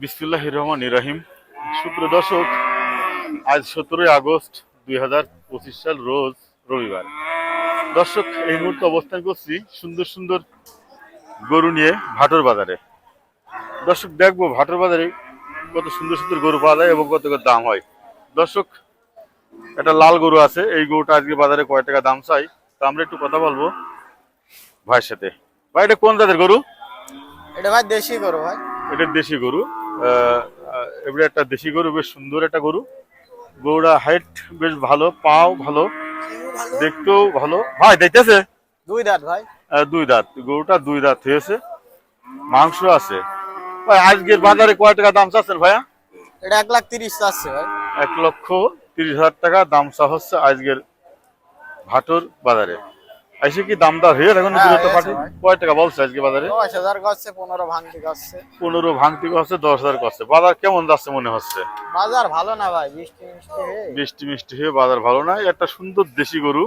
বিসমুল্লাহ রহমান রাহিম। সুপ্রিয় দর্শক, আজ সতেরোই আগস্ট দুই হাজার পঁচিশ সাল রোজ রবিবার। দর্শক, এই মুহূর্তে অবস্থান করছি সুন্দর সুন্দর গরু নিয়ে ভাটোর বাজারে। দর্শক, দেখব ভাটোর বাজারে কত সুন্দর সুন্দর গরু পাওয়া যায় এবং কত কত দাম হয়। দর্শক, একটা লাল গরু আছে, এই গরুটা আজকে বাজারে কয় টাকা দাম চাই, তা আমরা একটু কথা বলব ভাইয়ের সাথে। ভাই, এটা কোন জাতের গরু? এটা ভাই দেশি গরু ভাই। এটা দেশি গরু। এবারে একটা দেশি গরু বেশ সুন্দর একটা গরু। গরুটা হাইট বেশ ভালো পাও ভালো দেখতেও ভালো। ভাই দেখতেছে? দুই দাঁত ভাই। দুই দাঁত। গরুটা দুই দাঁত হয়েছে। মাংস আছে। ভাই আজকের বাজারে কয় টাকা দাম চাচ্ছেন ভাইয়া? এটা এক লাখ তিরিশ চাচ্ছে ভাই। এক লক্ষ তিরিশ হাজার টাকা দাম চা হচ্ছে আজকের ভাটোর বাজারে। এসে কি দাম দর হয়ে এখন হ্যাঁ, পার্টি? ভাই। কয় টাকা বলছে আজকে বাজারে? দশ হাজার করছে পনেরো ভাঙতি করছে পনেরো ভাঙতি হচ্ছে দশ হাজার করছে বাজার কেমন যাচ্ছে মনে হচ্ছে? বাজার ভালো না ভাই বৃষ্টি মিষ্টি হয়ে বৃষ্টি মিষ্টি হয়ে বাজার ভালো না। একটা সুন্দর দেশি গরু।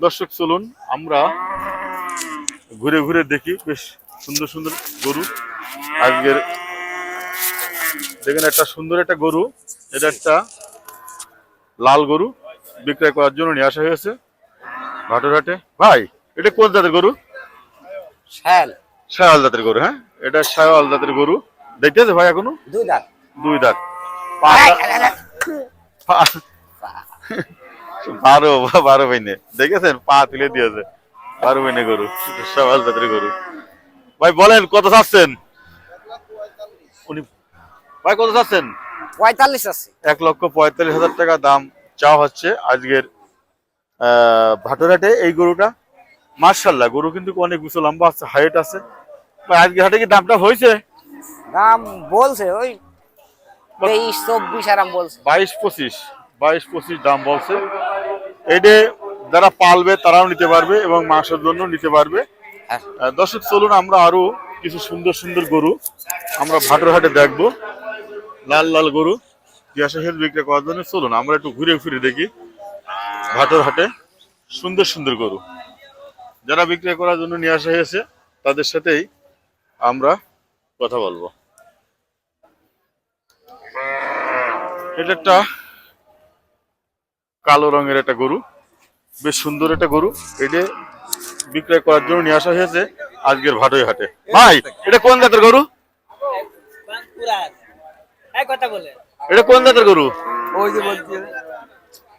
দর্শক চলুন আমরা ঘুরে ঘুরে দেখি। বেশ সুন্দর সুন্দর গরু। আজকের দেখেন একটা সুন্দর একটা গরু। এটা একটা লাল গরু। বিক্রয় করার জন্য নিয়ে আসা হয়েছে। ভাটোরহাটে? ভাই এটা কোন জাতের গরু? শ্যাল। শায়াল জাতের গরু হ্যাঁ? এটা শায়াল জাতের গরু। দেখতেছে ভাই এখনও? দুই দাঁত। দুই দাঁত। বারো বারো বাইনে। দেখেছেন? পা তুলে দিয়েছে। বারো বাইনে গরু। সবাল জাতের গরু। ভাই বলেন কত চাচ্ছেন? উনি ভাই কত চাচ্ছেন? পঁয়তাল্লিশ আছে। এক লক্ষ পঁয়তাল্লিশ হাজার টাকা দাম। চাওয়া হচ্ছে আজকের আহ, ভাটোরহাটে এই গরুটা? মার্শাল্লাহ গরু কিন্তু অনেক উঁচু লম্বা আছে হাইট আছে। আজকে হাটে কি দামটা হয়েছে? দাম বলছে ওই তেইশ চব্বিশ আরাম বলছে। বাইশ পঁচিশ। বাইশ পঁচিশ দাম বলছে। এইটা যারা পালবে তারাও নিতে পারবে এবং মাংসের জন্য নিতে পারবে। হ্যাঁ। দর্শক চলুন আমরা আরও কিছু সুন্দর সুন্দর গরু আমরা ভাটোর হাটে দেখব। লাল লাল গরু। হেল বিক্রি করার জন্য চলুন আমরা একটু ঘুরে ফিরে দেখি। ভাটোর হাটে সুন্দর সুন্দর গরু। যারা বিক্রয় করার জন্য নিয়ে আসা হয়েছে তাদের সাথেই আমরা কথা বলব। এটা একটা কালো রঙের একটা গরু বেশ সুন্দর একটা গরু। এটা বিক্রয় করার জন্য নিয়ে আসা হয়েছে আজকের ভাটোই হাটে। ভাই এটা কোন জাতের গরু? কথা বলে। এটা কোন জাতের গরু? ওই যে বলছি।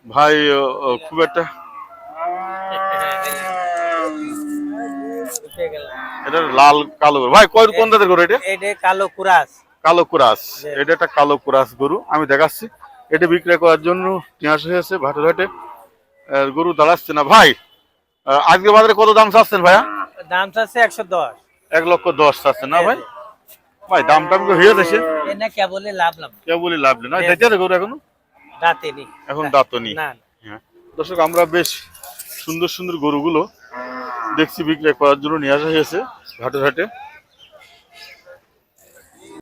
ভাই খুব একটা এটা লাল কালো ভাই কোন কোন জাতের গরু এটা? এটা কালো কুরাস। কালো কুরাস। এটা একটা কালো কুরাস গরু আমি দেখাচ্ছি। এটা বিক্রয় করার জন্য নিয়ে হয়েছে ভাটের হাটে গরু দাঁড়াচ্ছে না। ভাই আজকে বাজারে কত দাম চাচ্ছেন ভাইয়া? দাম চাচ্ছে একশো দশ। এক লক্ষ দশ চাচ্ছেন না ভাই? ভাই দাম টাম হয়ে যাচ্ছে? এনে কে বলে লাভ লাভ। কে বলি লাভ নেই। না দেখতে গরু এখনও? দাঁতে নি এখন দাঁত নেই না। হ্যাঁ। দর্শক আমরা বেশ সুন্দর সুন্দর গরুগুলো দেখছি বিক্রয় করার জন্য নিয়ে আসা হয়েছে ঘাটে ঘাটে।